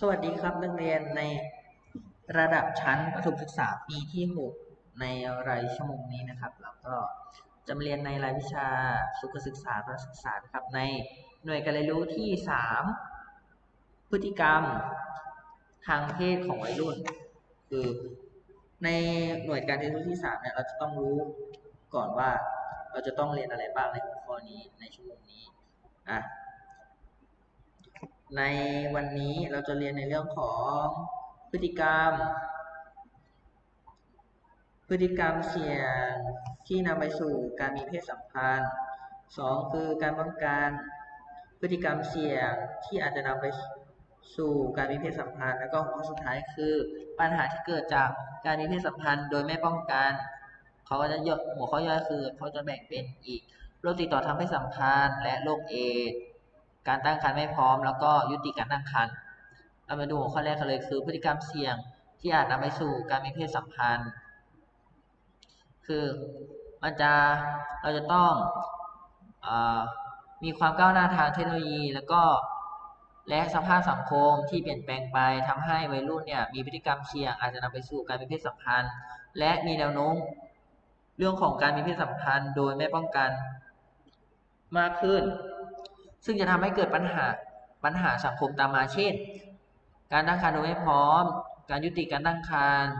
สวัสดีครับนักเรียนในระดับชั้นประถมศึกษาปีที่ 6 ในรายชั่วโมงนี้นะครับเราก็จะเรียนในรายวิชาสุขศึกษาประศึกษาครับในหน่วยการเรียนรู้ที่ 3 พฤติกรรมทางเพศของวัยรุ่น คือในหน่วยการเรียนรู้ที่3เนี่ยเราจะต้องรู้ก่อนว่าเราจะต้องเรียนอะไรบ้างในหัวข้อนี้ในชั่วโมงนี้อะ ในวันนี้เราจะเรียนในเรื่องของพฤติกรรม พฤติกรรมเสี่ยงที่นำไปสู่การมีเพศสัมพันธ์สองคือการป้องกันพฤติกรรมเสี่ยงที่อาจจะนำไปสู่การมีเพศสัมพันธ์ แล้วก็ข้อสุดท้ายคือปัญหาที่เกิดจากการมีเพศสัมพันธ์โดยไม่ป้องกันเขาก็จะย่อหัวข้อย่อยคือเขาจะแบ่งเป็นอีกโรคติดต่อทางเพศสัมพันธ์ และโรคเอด การตั้งครรภ์ไม่พร้อม แล้วก็ยุติการตั้งครรภ์เรามาดูหัวข้อแรกกันเลยคือ พฤติกรรมเสี่ยงที่อาจนำไปสู่การมีเพศสัมพันธ์ คือมันจะเราจะต้องอมีความก้าวหน้าทางเทคโนโลยี แล้วก็และสภาพสังคมที่เปลี่ยนแปลงไปทำให้วัยรุ่นเนี่ยมีพฤติกรรมเสี่ยง อาจจะนำไปสู่การมีเพศสัมพันธ์ และมีแนวโน้มเรื่องของการมีเพศสัมพันธ์ โดยไม่ป้องกันมากขึ้น ซึ่งจะทำให้เกิดปัญหาปัญหาสังคมตามมาเช่น การตั้งครรภ์โดยไม่พร้อม การยุติการตั้งครรภ์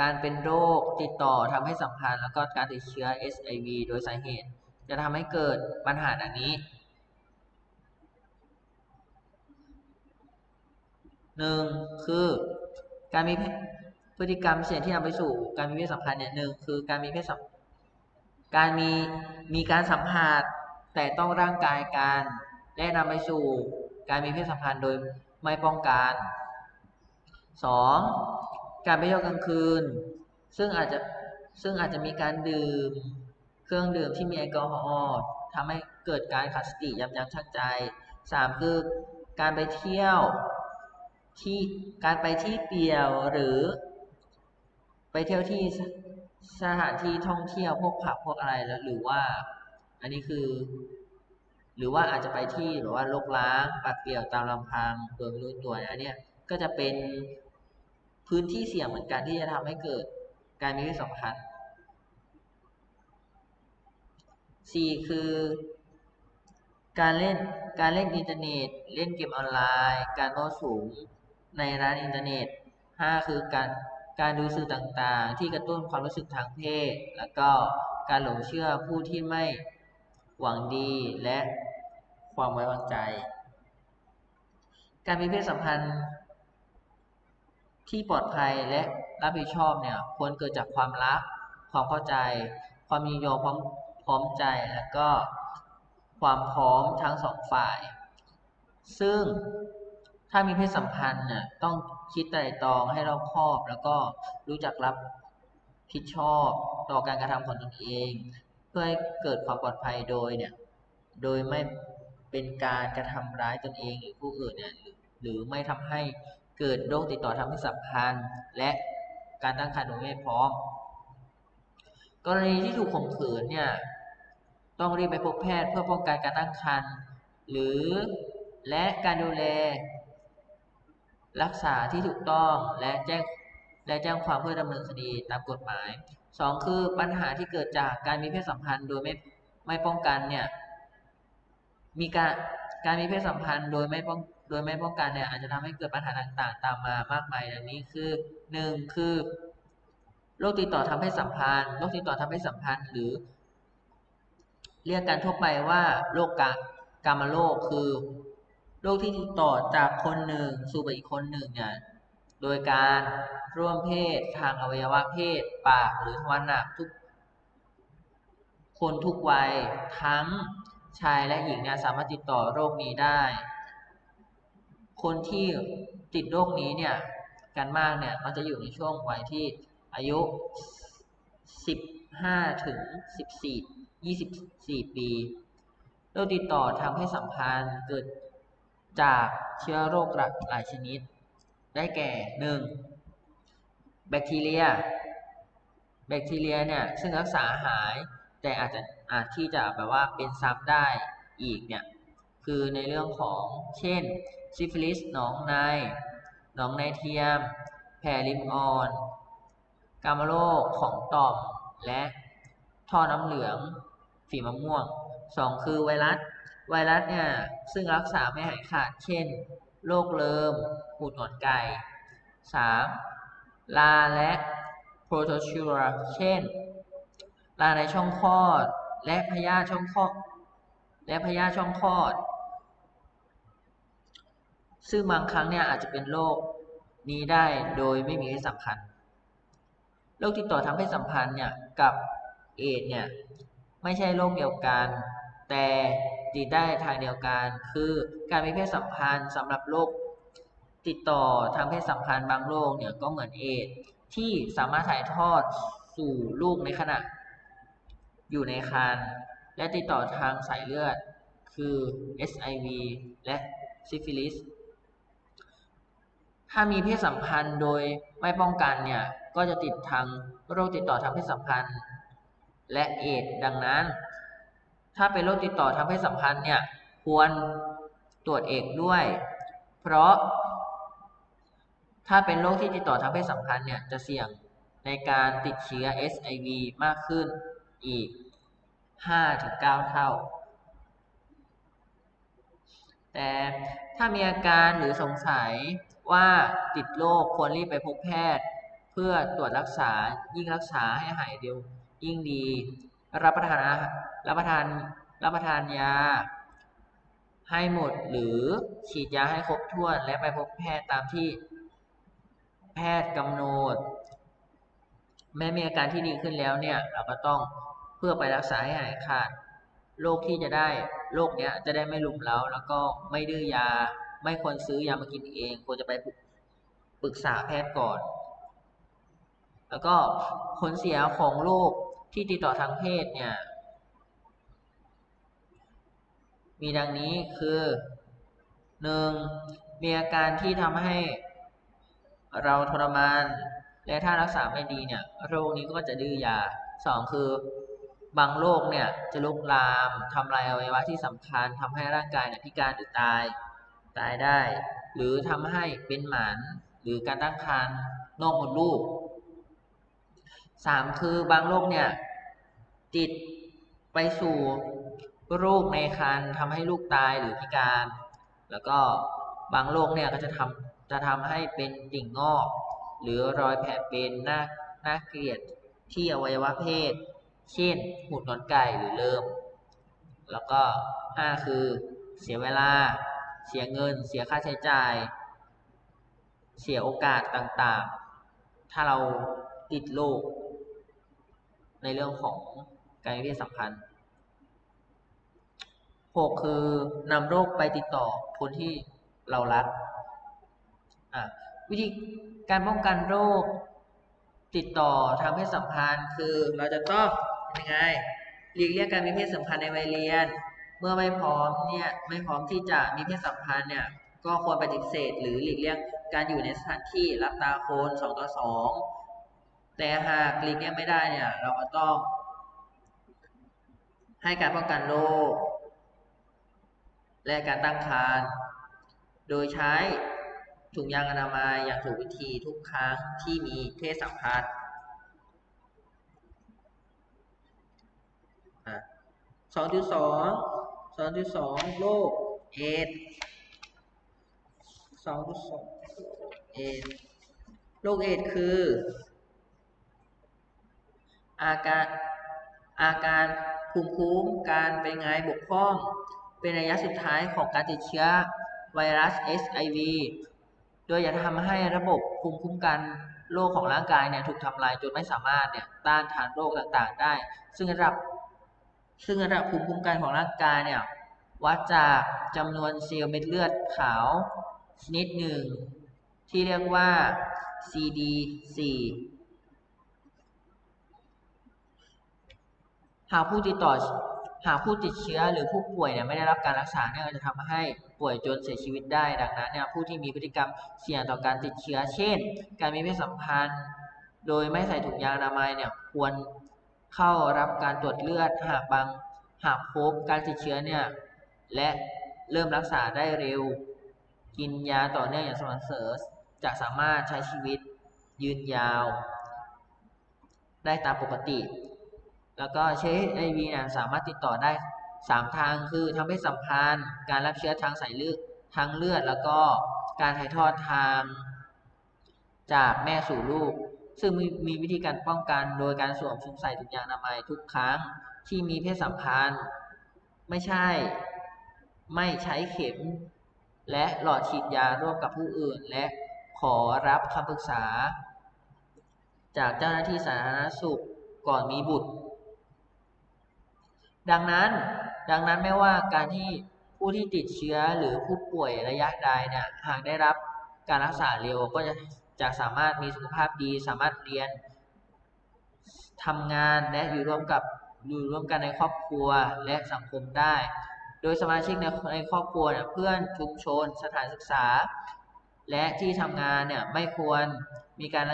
การเป็นโรคติดต่อทำให้สัมพันธ์ แล้วก็การติดเชื้อ SIV โดยสาเหตุ จะทำให้เกิดปัญหาดังนี้หนึ่งคือการมีพฤติกรรมเสี่ยงที่นำไปสู่การมีเพศสัมพันธ์เนี่ยหนึ่งคือการมีเพศสัมการมีมีการสัมผัส แต่ต้องร่างกายกันและนำไปสู่การมีเพศสัมพันธ์โดยไม่ป้องกัน 2. การไปเที่ยวกลางคืน ซึ่งอาจจะซึ่งอาจจะมีการดื่ม เครื่องดื่มที่มีแอลกอฮอล์ทำให้เกิดการขาดสติยับยั้งชั่งใจ 3. คือการไปเที่ยวที่การไปที่เปี่ยวหรือ ไปเที่ยวที่สถานที่ท่องเที่ยวพวกผับพวกอะไรแล้วหรือว่า อันนี้คือ หรือว่าอาจจะไปที่หรือว่าลกล้างปัดเปลี่ยวตามลำพังโดยไม่รู้ตัวอันเนี้ยก็จะเป็นพื้นที่เสี่ยงเหมือนกันที่จะทำให้เกิดการมีเพศสัมพันธ์สี่คือ การเล่นการเล่นอินเทอร์เน็ต เล่นเกมออนไลน์ การโน้สูงในร้านอินเทอร์เน็ตห้าคือการการดูสื่อต่างๆ ที่กระตุ้นความรู้สึกทางเพศ แล้วก็การหลงเชื่อผู้ที่ไม่ หวังดีและความไว้วางใจ การมีเพศสัมพันธ์ที่ปลอดภัยและรับผิดชอบเนี่ยควรเกิดจากความรัก ความเข้าใจ ความยินยอมพร้อมพร้อมใจและก็ความพร้อมทั้งสองฝ่าย ซึ่งถ้ามีเพศสัมพันธ์เนี่ยต้องคิดไตร่ตรองให้รอบคอบ แล้วก็รู้จักรับผิดชอบต่อการกระทำของตนเอง พื่อให้เกิดความปลอดภัยโดยเนี่ย โดยไม่เป็นการกระทำร้ายตนเองหรือผู้อื่นเนี่ยหรือไม่ทำให้เกิดโรคติดต่อทางเพศสัมพันธ์ และการตั้งครรภ์โดยไม่พร้อม กรณีที่ถูกข่มขืนเนี่ยต้องรีบไปพบแพทย์เพื่อป้องกันการตั้งครรภ์หรือและการดูแล รักษาที่ถูกต้องและแจ้งและแจ้งความเพื่อดำเนินคดีตามกฎหมาย 2. คือปัญหาที่เกิดจากการมีเพศสัมพันธ์โดยไม่ไม่ป้องกันเนี่ยมีการการมีเพศสัมพันธ์โดยไม่ป้องโดยไม่ป้องกันเนี่ยอาจจะทำให้เกิดปัญหาต่างๆ ตามมามากมายดังนี้คือ 1. คือโรคติดต่อทางเพศสัมพันธ์โรคติดต่อทางเพศสัมพันธ์หรือ เรียกกันทั่วไปว่าโรคกากามโรคคือโรคที่ติดต่อจากคนหนึ่งสู่ไปอีกคนหนึ่งเนี่ย โดยการร่วมเพศทางอวัยวะเพศ ปากหรือทวารหนักทุก คนทุกวัยทั้งชายและหญิงเนี่ยสามารถติดต่อโรคนี้ได้ คนที่ติดโรคนี้เนี่ยกันมากเนี่ยมันจะอยู่ในช่วงวัยที่อายุ 15 ถึง 14 24 ปี โรคติดต่อทางเพศสัมพันธ์เกิดจากเชื้อโรคหลายชนิด ได้แก่ 1. แบคทีเรีย แบคทีเรียเนี่ยซึ่งรักษาหายแต่อาจจะอาจที่จะแบบว่าเป็นซ้ำได้อีกเนี่ยคือในเรื่องของเช่นซิฟิลิสหนองในหนองในเทียม แผลริมอ่อนกามโรคของต่อม และท่อน้ำเหลืองฝีมะม่วงสองคือไวรัส ไวรัสเนี่ยซึ่งรักษาไม่หายขาด เช่น โรคเลิมหูดหนอนไก่ 3. ลาและโปรโตชัวเช่น ลาในช่องคลอด และพยาธิช่องคลอด และพยาธิช่องคลอด ซึ่งบางครั้งเนี่ยอาจจะเป็นโรคนี้ได้โดยไม่มีเพศสัมพันธ์โรคติดต่อทางเพศสัมพันธ์เนี่ยกับเอดเนี่ยไม่ใช่โรคเดียวกัน แต่ติดได้ทางเดียวกันคือ การมีเพศสัมพันธ์สำหรับโรคติดต่อทางเพศสัมพันธ์บางโรคเนี่ยก็เหมือนเอดที่สามารถถ่ายทอดสู่ลูกในขณะ อยู่ในครรภ์และติดต่อทางสายเลือด คือ SIV และซิฟิลิส ถ้ามีเพศสัมพันธ์โดยไม่ป้องกันเนี่ย ก็จะติดทางโรคติดต่อทางเพศสัมพันธ์ และเอดดังนั้น ถ้าเป็นโรคติดต่อทางเพศสัมพันธ์เนี่ย ควร ตรวจเอกด้วย เพราะ ถ้าเป็นโรคที่ติดต่อทางเพศสัมพันธ์เนี่ยจะเสี่ยงในการติดเชื้อ SIV มากขึ้นอีก 5-9 เท่า แต่ถ้ามีอาการหรือสงสัยว่าติดโรคควรรีบไปพบแพทย์ เพื่อตรวจรักษายิ่งรักษาให้หายเร็วยิ่งดี รับประทานรับประทานรับประทานยา ให้หมดหรือฉีดยาให้ครบถ้วนและไปพบแพทย์ตามที่แพทย์กำหนด แม้มีอาการที่ดีขึ้นแล้วเนี่ย เราก็ต้องเพื่อไปรักษาให้หายขาดโรคที่จะได้โรคเนี้ยจะได้ไม่ลุมเล้าแล้วก็ไม่ดื้อยา ไม่ควรซื้อยามากินเอง ควรจะไปปรึกษาแพทย์ก่อน แล้วก็ผลเสียของโรคที่ติดต่อทางเพศเนี่ย มีดังนี้คือ 1. มีอาการที่ทำให้เราทรมาน และถ้ารักษาไม่ดีเนี่ยโรคนี้ก็จะดื้อยา 2. คือบางโรคเนี่ยจะลุกลามทำลายอวัยวะที่สำคัญทำให้ร่างกายเนี่ยพิการหรือตายตายได้ หรือทำให้เป็นหมันหรือการตั้งครรภ์นอกมดลูก 3. คือบางโรคเนี่ยติดไปสู่ โรคในครรภ์ทำให้ลูกตายหรือพิการ แล้วก็บางโรคเนี่ยก็จะทำจะทำให้เป็นติ่งงอก หรือรอยแผลเป็นหน่าหน่าเกลียดที่อวัยวะเพศ เช่นหูดนอนไก่หรือเลิมแล้วก็ห้าคือเสียเวลา เสียเงิน เสียค่าใช้จ่าย เสียโอกาสต่างๆ ถ้าเราติดโรคในเรื่องของการมีเพศสัมพันธ์ หกคือนำโรคไปติดต่อคนที่เรารักอะวิธีการป้องกันโรคติดต่อทางเพศสัมพันธ์คือเราจะต้องยังไงหลีกเลี่ยงการมีเพศสัมพันธ์ในวัยเรียน เมื่อไม่พร้อมเนี่ยไม่พร้อมที่จะมีเพศสัมพันธ์เนี่ยก็ควรปฏิเสธ หรือหลีกเลี่ยงการอยู่ในสถานที่รับตาคนสองต่อสองแต่หากหลีกเลี่ยงไม่ได้เนี่ยเราก็ต้องให้การป้องกันโรค และการตั้งครรภ์โดยใช้ถุงยางอนามัยอย่างถูกวิธีทุกครั้งที่มีเพศสัมพันธ์สองจุดสองสองจุดสองโรคเอดสองจุดสองเอดโรคเอดคือ อาการอาการภูมิคุ้มการเป็นไงบกพร่อง เป็นระยะสุดท้ายของการติดเชื้อไวรัส SIV โดยจะทำให้ระบบภูมิคุ้มกันโรคของร่างกายเนี่ยถูกทำลายจนไม่สามารถเนี่ยต้านทานโรคต่างๆ ได้ ซึ่งระดับ ซึ่งระดับภูมิคุ้มกันของร่างกายเนี่ยวัดจากจำนวนเซลล์เม็ดเลือดขาวชนิดหนึ่ง ที่เรียกว่า CD4 หากผู้ติดต่อ หากผู้ติดเชื้อหรือผู้ป่วยเนี่ยไม่ได้รับการรักษาเนี่ยจะทำให้ป่วยจนเสียชีวิตได้ ดังนั้นเนี่ยผู้ที่มีพฤติกรรมเสี่ยงต่อการติดเชื้อ เช่น การมีเพศสัมพันธ์ โดยไม่ใส่ถุงยางอนามัยเนี่ยควรเข้ารับการตรวจเลือดหากบางหากพบการติดเชื้อเนี่ยและเริ่มรักษาได้เร็ว กินยาต่อเนื่องอย่างสม่ำเสมอจะสามารถใช้ชีวิตยืนยาว ได้ตามปกติ แล้วก็เชื้อ HIV เนี่ยสามารถติดต่อได้ 3 ทางคือทางเพศสัมพันธ์ การรับเชื้อทางสายเลือดทางเลือด แล้วก็การถ่ายทอดทางจากแม่สู่ลูก ซึ่งมีมีวิธีการป้องกันโดยการสวมชุดใส่ถุงยางอนามัยทุกครั้งที่มีเพศสัมพันธ์ ไม่ใช่ ไม่ใช้เข็ม และหลอดฉีดยาร่วมกับผู้อื่น และขอรับคำปรึกษา จากเจ้าหน้าที่สาธารณสุขก่อนมีบุตร ดังนั้นดังนั้นไม่ว่าการที่ผู้ที่ติดเชื้อหรือผู้ป่วยระยะใดเนี่ยหากได้รับการรักษาเร็วก็จะจะสามารถมีสุขภาพดี สามารถเรียนทำงานและอยู่ร่วมกับอยู่ร่วมกันในครอบครัวและสังคมได้ โดยสมาชิกในในครอบครัวเนี่ยเพื่อนชุมชน สถานศึกษา และที่ทำงานเนี่ยไม่ควรมีการ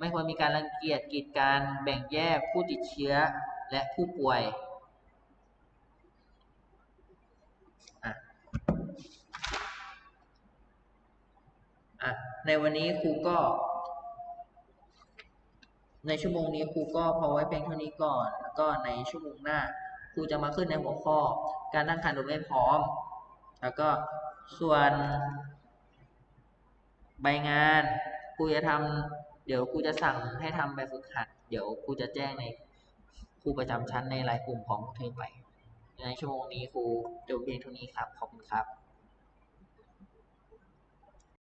ไม่ควรมีการรังเกียจกีดกันแบ่งแยกผู้ติดเชื้อและผู้ป่วย อะ อะในวันนี้ครูก็ ในชั่วโมงนี้ครูก็พอไว้เพียงเท่านี้ก่อนแล้วก็ในชั่วโมงหน้าครูจะมาขึ้นในหัวข้อ การตั้งครรภ์โดยไม่พร้อม แล้วก็ส่วนใบงานครูจะทำเดี๋ยวครูจะสั่งให้ทำแบบฝึกหัด เดี๋ยวครูจะแจ้งในครูประจำชั้นในรายกลุ่มของพวกเธอไป ในชั่วโมงนี้ครูจบเพียงเท่านี้ครับ ขอบคุณครับ